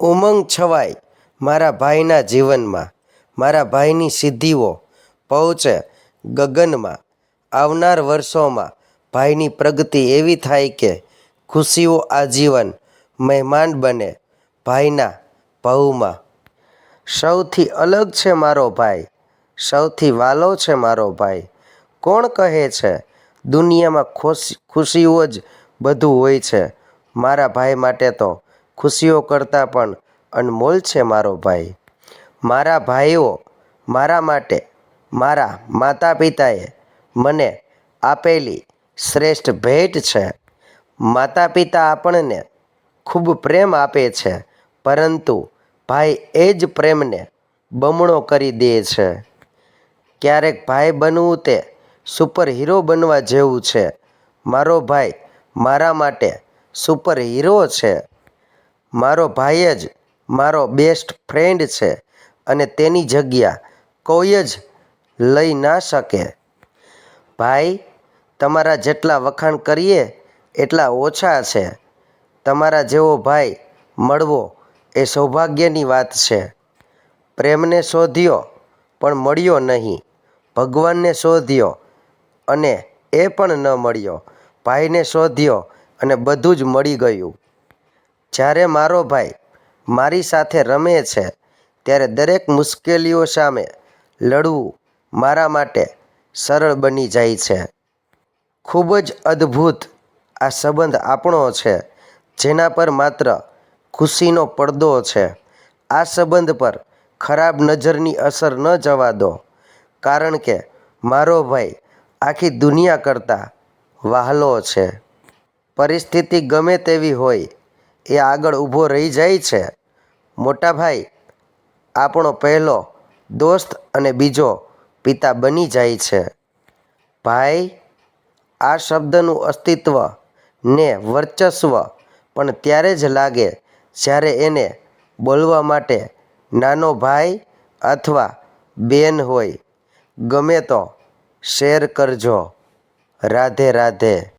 ઉમંગ છવાય મારા ભાઈના જીવનમાં. મારા ભાઈની સિદ્ધિઓ પહોંચે ગગનમાં. આવનાર વર્ષોમાં ભાઈની પ્રગતિ એવી થાય કે ખુશીઓ આજીવન મહેમાન બને ભાઈના ભવમાં. સૌથી અલગ છે મારો ભાઈ. સૌથી વાલો છે મારો ભાઈ. કોણ કહે છે? દુનિયામાં ખુશ ખુશીઓ જ બધું હોય છે. મારા ભાઈ માટે તો ખુશીઓ કરતાં પણ અનમોલ છે મારો ભાઈ. મારા ભાઈઓ મારા માટે, મારા માતા પિતાએ મને આપેલી શ્રેષ્ઠ ભેટ છે. માતા પિતા આપણને ખૂબ પ્રેમ આપે છે, પરંતુ ભાઈ એ જ પ્રેમને બમણો કરી દે છે. ક્યારેક ભાઈ બનવું તે સુપર હીરો બનવા જેવું છે. મારો ભાઈ મારા માટે સુપર હીરો છે. મારો ભાઈ જ મારો બેસ્ટ ફ્રેન્ડ છે અને તેની જગ્યા કોઈ જ લઈ ના શકે. ભાઈ, તમારા જેટલા વખાણ કરીએ એટલા ઓછા છે. તમારા જેવો ભાઈ મળવો એ સૌભાગ્યની વાત છે. પ્રેમને શોધ્યો પણ મળ્યો નહીં. ભગવાનને શોધ્યો અને એ પણ ન મળ્યો. ભાઈને શોધ્યો અને બધું જ મળી ગયું. જ્યારે મારો ભાઈ મારી સાથે રમે છે, ત્યારે દરેક મુશ્કેલીઓ સામે લડવું મારા માટે સરળ બની જાય છે. ખૂબ જ અદ્ભુત આ સંબંધ આપણો છે, જેના પર માત્ર ખુશીનો પડદો છે. આ સંબંધ પર ખરાબ નજરની અસર ન જવા દો, કારણ કે મારો ભાઈ આખી દુનિયા કરતાં વહાલો છે. પરિસ્થિતિ ગમે તેવી હોય એ આગળ ઊભો રહી જાય છે. મોટા ભાઈ આપણો પહેલો દોસ્ત અને બીજો પિતા બની જાય છે. ભાઈ, આ શબ્દનું અસ્તિત્વ ને વર્ચસ્વ પણ ત્યારે જ લાગે જ્યારે એને બોલવા માટે નાનો ભાઈ અથવા બેન હોય. ગમે તો શેર કરજો. રાધે રાધે.